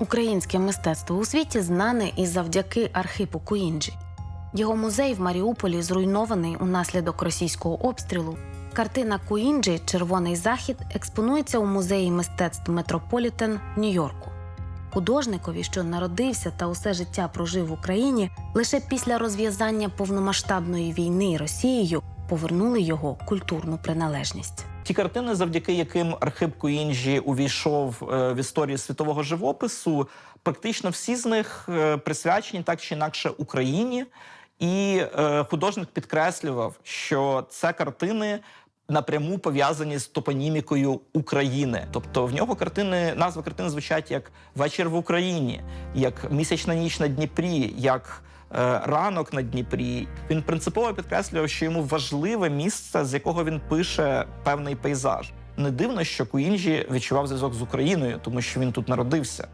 Українське мистецтво у світі знане і завдяки Архипу Куінджі. Його музей в Маріуполі зруйнований унаслідок російського обстрілу. Картина Куінджі Червоний захід експонується у музеї мистецтв Метрополітен в Нью-Йорку. Художникові, що народився та усе життя прожив в Україні, лише після розв'язання повномасштабної війни Росією повернули його культурну приналежність. Ті картини, завдяки яким Архип Куінджі увійшов е, в історію світового живопису, практично всі з них е, присвячені так чи інакше Україні. І е, художник підкреслював, що це картини напряму пов'язані з топонімікою України. Тобто в нього картини, назва картини звучать як Вечір в Україні, як Місячна ніч на Дніпрі, як ранок на Дніпрі. Він принципово підкреслював, що йому важливе місце, з якого він пише певний пейзаж. Не дивно, що Куінджі відчував зв'язок з Україною, тому що він тут народився.